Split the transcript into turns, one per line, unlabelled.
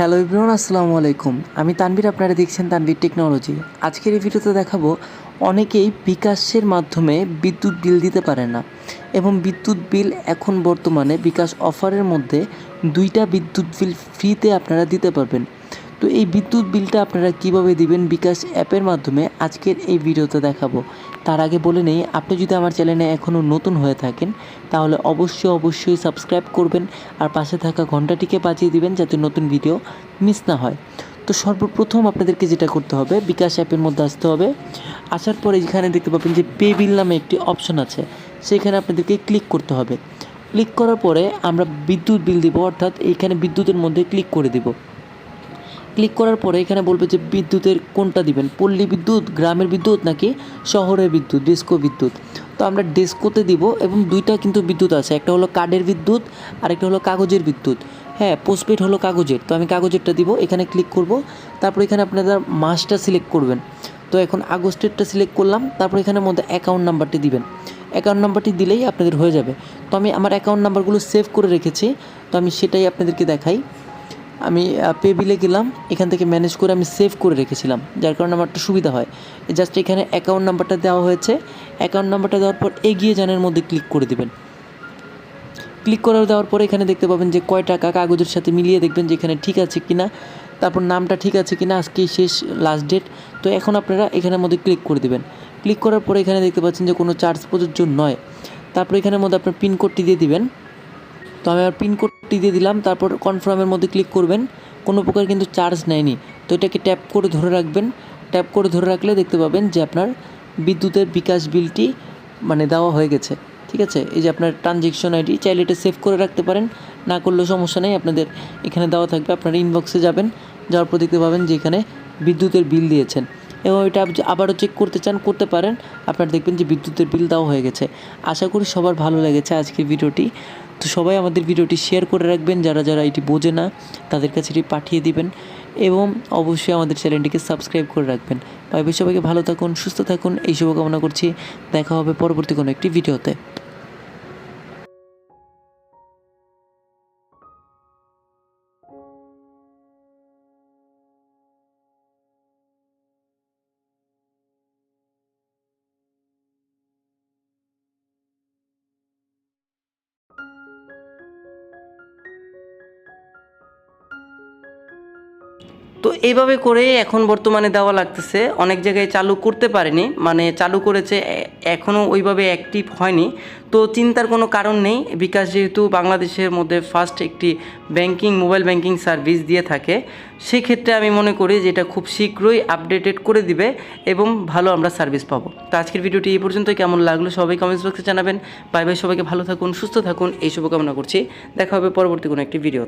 Hello Ibrahim আসসালামু আলাইকুম। আমি তানবির আপনারা দেখছেন তানবির টেকনোলজি। আজকের এই ভিডিওতে দেখাবো অনেকেই বিকাশের মাধ্যমে বিদ্যুৎ বিল দিতে পারে না এবং বিদ্যুৎ বিল এখন বর্তমানে বিকাশ অফারের মধ্যে দুইটা বিদ্যুৎ বিল ফ্রিতে আপনারা দিতে পারবেন। তো এই বিদ্যুৎ বিলটা আপনারা কীভাবে দিবেন? বিকাশ অ্যাপের মাধ্যমে আজকের এই ভিডিওতে দেখাবো। তার আগে বলে নেই, আপনি যদি আমার চ্যানেলে এখনও নতুন হয়ে থাকেন, তাহলে অবশ্যই অবশ্যই সাবস্ক্রাইব করবেন আর পাশে থাকা ঘন্টাটিকে বাজিয়ে দিবেন যাতে নতুন ভিডিও মিস না হয়। তো সর্বপ্রথম আপনাদেরকে যেটা করতে হবে, বিকাশ অ্যাপের মধ্যে আসতে হবে। আসার পরে এখানে দেখতে পাবেন যে পে বিল নামে একটি অপশন আছে, সেখানে আপনাদেরকে ক্লিক করতে হবে। ক্লিক করার পরে আমরা বিদ্যুৎ বিল দিব, অর্থাৎ এইখানে বিদ্যুতের মধ্যে ক্লিক করে দিব। ক্লিক করার পরে এখানে বলবে যে বিদ্যুতের কোনটা দিবেন? পল্লী বিদ্যুৎ, গ্রামের বিদ্যুৎ নাকি শহরের বিদ্যুৎ ডিস্কো বিদ্যুৎ? তো আমরা ডিস্কোতে দিব এবং দুইটা কিন্তু বিদ্যুৎ আছে। একটা হলো কার্ডের বিদ্যুৎ আর একটা হলো কাগজের বিদ্যুৎ। হ্যাঁ পোস্টপেড হলো কাগজের। তো আমি কাগজেরটা দিব, এখানে ক্লিক করব। তারপর এখানে আপনারা মাসটা সিলেক্ট করবেন। তো এখন আগস্টেরটা সিলেক্ট করলাম, তারপর এখানের মধ্যে অ্যাকাউন্ট নাম্বারটি দিবেন। অ্যাকাউন্ট নাম্বারটি দিলেই আপনাদের হয়ে যাবে। তো আমি আমার অ্যাকাউন্ট নাম্বারগুলো সেভ করে রেখেছি। তো আমি সেটাই আপনাদেরকে দেখাই। আমি পে বিলে গেলাম, এখান থেকে ম্যানেজ করে আমি সেভ করে রেখেছিলাম, যার কারণে আমার একটা সুবিধা হয়। জাস্ট এখানে অ্যাকাউন্ট নাম্বারটা দেওয়া হয়েছে অ্যাকাউন্ট নাম্বারটা দেওয়ার পর এগিয়ে জানার মধ্যে ক্লিক করে দেবেন। ক্লিক করে দেওয়ার পরে এখানে দেখতে পাবেন যে কয় টাকা কাগজের সাথে মিলিয়ে দেখবেন যে এখানে ঠিক আছে কি না তারপর নামটা ঠিক আছে কি না আজকেই শেষ লাস্ট ডেট তো এখন আপনারা এখানের মধ্যে ক্লিক করে দেবেন। ক্লিক করার পরে এখানে দেখতে পাচ্ছেন যে কোনো চার্জ প্রযোজ্য নয়। তারপর এখানের মধ্যে আপনার পিনকোডটি দিয়ে দিবেন। তো আমি আমার পিনকোডটি দিয়ে দিলাম, তারপর কনফার্মের মধ্যে ক্লিক করবেন। কোনো প্রকার কিন্তু চার্জ নেয়নি। তো এটাকে ট্যাপ করে ধরে রাখবেন। ট্যাপ করে ধরে রাখলে দেখতে পাবেন যে আপনার বিদ্যুতের বিকাশ বিলটি মানে দেওয়া হয়ে গেছে। ঠিক আছে? এই যে আপনার ট্রানজেকশন আইডি চাইলে এটা সেভ করে রাখতে পারেন। না করলেও সমস্যা নেই, আপনাদের এখানে দেওয়া থাকবে। আপনারা ইনবক্সে যাবেন। যাওয়ার পর দেখতে পাবেন যে এখানে বিদ্যুতের বিল দিয়েছেন। এবং এটা আবারও চেক করতে চান, করতে পারেন। আপনারা দেখবেন যে বিদ্যুতের বিল দেওয়া হয়ে গেছে। আশা করি সবার ভালো লেগেছে আজকের ভিডিওটি। তো সবাই আমাদের ভিডিওটি শেয়ার করে রাখবেন। যারা যারা এটি বোঝে না, তাদের কাছে এটি পাঠিয়ে দিবেন এবং অবশ্যই আমাদের চ্যানেলটিকে সাবস্ক্রাইব করে রাখবেন। বাইবে সবাইকে ভালো থাকুন, সুস্থ থাকুন। এই শুভকামনা করছি। দেখা হবে পরবর্তী কোনো একটি ভিডিওতে। তো এইভাবে করে এখন বর্তমানে দেওয়া লাগতেছে। অনেক জায়গায় চালু করতে পারেনি মানে চালু করেছে এখনও ওইভাবে অ্যাক্টিভ হয়নি। তো চিন্তার কোনো কারণ নেই, বিকাশ যেহেতু বাংলাদেশের মধ্যে ফার্স্ট একটি ব্যাংকিং মোবাইল ব্যাংকিং সার্ভিস দিয়ে থাকে, সেক্ষেত্রে আমি মনে করি যে এটা খুব শীঘ্রই আপডেটেড করে দিবে এবং ভালো আমরা সার্ভিস পাবো। তো আজকের ভিডিওটি এই পর্যন্তই, কেমন লাগল সবাই কমেন্টস বক্সে জানাবেন। বাই বাই সবাইকে, ভালো থাকুন, সুস্থ থাকুন, এই শুভকামনা করছি। দেখা হবে পরবর্তী কোনো একটি ভিডিও